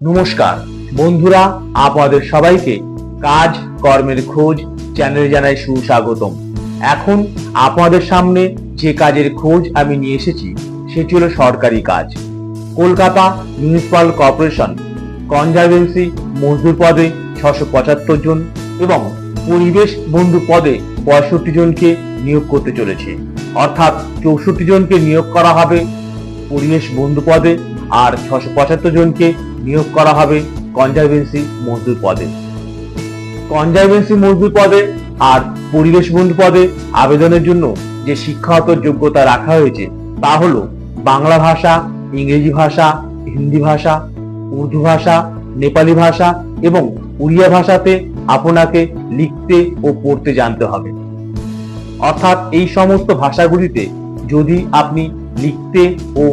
নমস্কার। বন্ধুরা, আপনাদের সবাইকে কাজ কর্মের খোঁজ চ্যানেলে জানাই সুস্বাগতম। এখন আপনাদের সামনে যে কাজের খোঁজ আমি নিয়ে এসেছি, সেটি হলো সরকারি কাজ। কলকাতা মিউনিসিপাল কর্পোরেশন কনজারভেন্সি মজদুর পদে ছশো পঁচাত্তর জন এবং পরিবেশ বন্ধু পদে পঁয়ষট্টি জনকে নিয়োগ করতে চলেছে। অর্থাৎ চৌষট্টি জনকে নিয়োগ করা হবে। পরিবেশ বন্ধু পদে আর ছশো পঁচাত্তর জনকে নিয়োগ করা হবে কনজারভেন্সি মজদুর পদে। কনজারভেন্সি মজদুর পদে আর পরিবেশ বন্ধু পদে আবেদনের জন্য যে শিক্ষাগত যোগ্যতা রাখা হয়েছে, তা হল বাংলা ভাষা, ইংরেজি ভাষা, হিন্দি ভাষা, উর্দু ভাষা, নেপালি ভাষা এবং উড়িয়া ভাষাতে আপনাকে লিখতে ও পড়তে জানতে হবে। অর্থাৎ এই সমস্ত ভাষাগুলিতে যদি আপনি লিখতে ও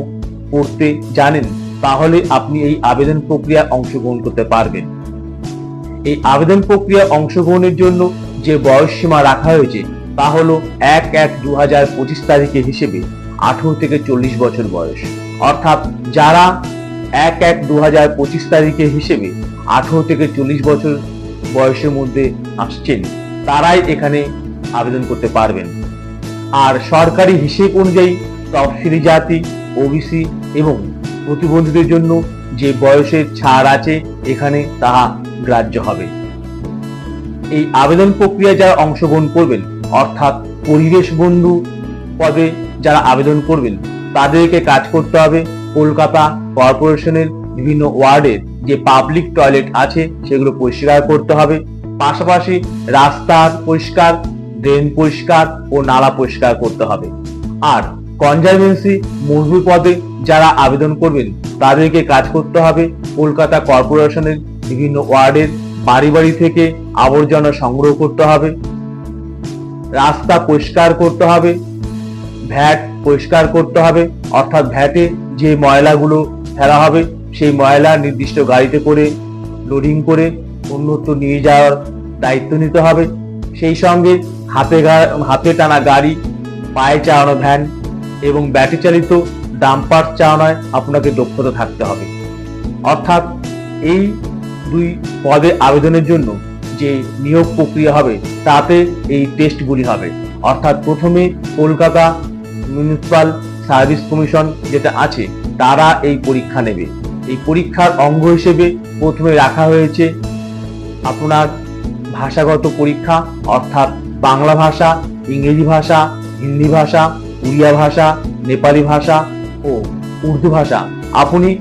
পড়তে জানেন তাহলে আপনি এই আবেদন প্রক্রিয়ায় অংশগ্রহণ করতে পারবেন। এই আবেদন প্রক্রিয়ায় অংশগ্রহণের জন্য যে বয়স সীমা রাখা হয়েছে, তা হলো এক এক দু হাজার পঁচিশ তারিখে হিসেবে আঠারো থেকে চল্লিশ বছর বয়স। অর্থাৎ যারা এক এক দু হাজার পঁচিশ তারিখে হিসেবে আঠারো থেকে চল্লিশ বছর বয়সের মধ্যে আসছেন, তারাই এখানে আবেদন করতে পারবেন। আর সরকারি হিসেব অনুযায়ী তফসিলি জাতি, ওবিসি এবং প্রতিবন্ধীদের জন্য যে বয়সের ছাড় আছে, এখানে তাহা গ্রাহ্য হবে। এই আবেদন প্রক্রিয়ায় যারা অংশগ্রহণ করবেন, অর্থাৎ পরিবেশ বন্ধু পদে যারা আবেদন করবেন, তাদেরকে কাজ করতে হবে। কলকাতা কর্পোরেশনের বিভিন্ন ওয়ার্ডের যে পাবলিক টয়লেট আছে, সেগুলো পরিষ্কার করতে হবে। পাশাপাশি রাস্তার পরিষ্কার, ড্রেন পরিষ্কার ও নালা পরিষ্কার করতে হবে। আর কনজারভেন্সি মজদুর পদে যারা আবেদন করবেন, তাদেরকে কাজ করতে হবে কলকাতা কর্পোরেশনের বিভিন্ন ওয়ার্ডের বাড়ি বাড়ি থেকে আবর্জনা সংগ্রহ করতে হবে, রাস্তা পরিষ্কার করতে হবে, ভ্যাট পরিষ্কার করতে হবে, অর্থাৎ ভ্যাটে যে ময়লাগুলো ফেলা হবে, সেই ময়লা নির্দিষ্ট গাড়িতে করে লোডিং করে অন্যত্র নিয়ে যাওয়ার দায়িত্ব নিতে হবে। সেই সঙ্গে হাতে হাতে টানা গাড়ি, পায়ে চালানো ভ্যান এবং ব্যাটারি চালিত ডাম্পার চালানোয় আপনাকে দক্ষতা থাকতে হবে। অর্থাৎ এই দুই পদে আবেদনের জন্য যে নিয়োগ প্রক্রিয়া হবে, তাতে এই টেস্টগুলি হবে। অর্থাৎ প্রথমে কলকাতা মিউনিসিপাল সার্ভিস কমিশন যেটা আছে, তারা এই পরীক্ষা নেবে। এই পরীক্ষার অঙ্গ হিসেবে প্রথমে রাখা হয়েছে আপনার ভাষাগত পরীক্ষা, অর্থাৎ বাংলা ভাষা, ইংরেজি ভাষা, হিন্দি ভাষা উড়িয়া ভাষা, নেপালি ভাষা ও উর্দু ভাষা। আপনি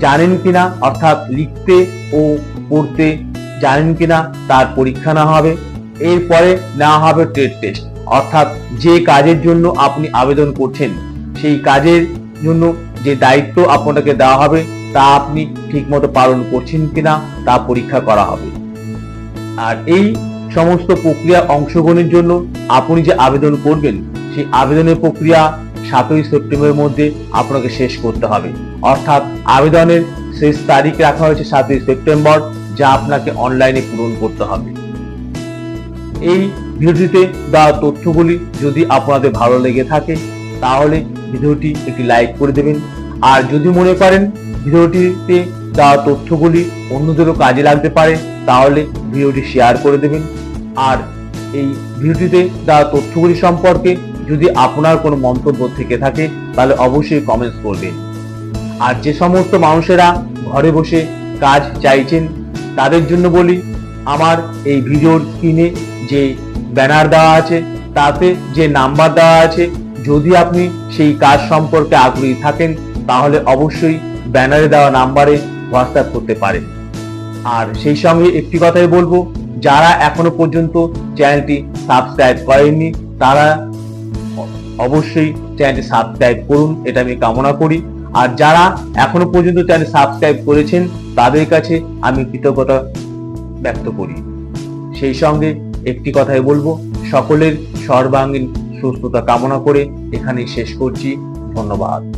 জানেন কিনা, অর্থাৎ লিখতে ও পড়তে জানেন কিনা, তার পরীক্ষা নেওয়া হবে। এরপরে নেওয়া হবে ট্রেড টেস্ট। অর্থাৎ যে কাজের জন্য আপনি আবেদন করছেন, সেই কাজের জন্য যে দায়িত্ব আপনাকে দেওয়া হবে, তা আপনি ঠিকমতো পালন করছেন কিনা, তা পরীক্ষা করা হবে। আর এই সমস্ত প্রক্রিয়া অংশগ্রহণের জন্য আপনি যে আবেদন করবেন সেই আবেদনের প্রক্রিয়া সাতই সেপ্টেম্বরের মধ্যে আপনাকে শেষ করতে হবে। অর্থাৎ আবেদনের শেষ তারিখ রাখা হয়েছে সাতই সেপ্টেম্বর, যা আপনাকে অনলাইনে পূরণ করতে হবে। এই ভিডিওটিতে দেওয়া তথ্যগুলি যদি আপনাদের ভালো লেগে থাকে, তাহলে ভিডিওটি একটি লাইক করে দেবেন। আর যদি মনে করেন ভিডিওটিতে দেওয়া তথ্যগুলি অন্যদেরও কাজে লাগতে পারে, তাহলে ভিডিওটি শেয়ার করে দেবেন। আর এই ভিডিওটিতে দেওয়া তথ্যগুলি সম্পর্কে যদি আপনার কোনো মন্তব্য থেকে থাকে, তাহলে অবশ্যই কমেন্টস করবেন। আর যে সমস্ত মানুষেরা ঘরে বসে কাজ চাইছেন, তাদের জন্য বলি, আমার এই ভিডিওর স্ক্রিনে যে ব্যানার দেওয়া আছে, তাতে যে নাম্বার দেওয়া আছে, যদি আপনি সেই কাজ সম্পর্কে আগ্রহী থাকেন, তাহলে অবশ্যই ব্যানারে দেওয়া নাম্বারে হোয়াটসঅ্যাপ করতে পারেন। আর সেই সঙ্গে একটি কথাই বলব, যারা এখনও পর্যন্ত চ্যানেলটি সাবস্ক্রাইব করেননি, তারা অবশ্যই চ্যানেলটি সাবস্ক্রাইব করুন, এটা আমি কামনা করি। আর যারা এখনও পর্যন্ত চ্যানেল সাবস্ক্রাইব করেছেন, তাদের কাছে আমি কৃতজ্ঞতা ব্যক্ত করি। সেই সঙ্গে একটি কথাই বলব, সকলের সর্বাঙ্গীন সুস্থতা কামনা করে এখানেই শেষ করছি। ধন্যবাদ।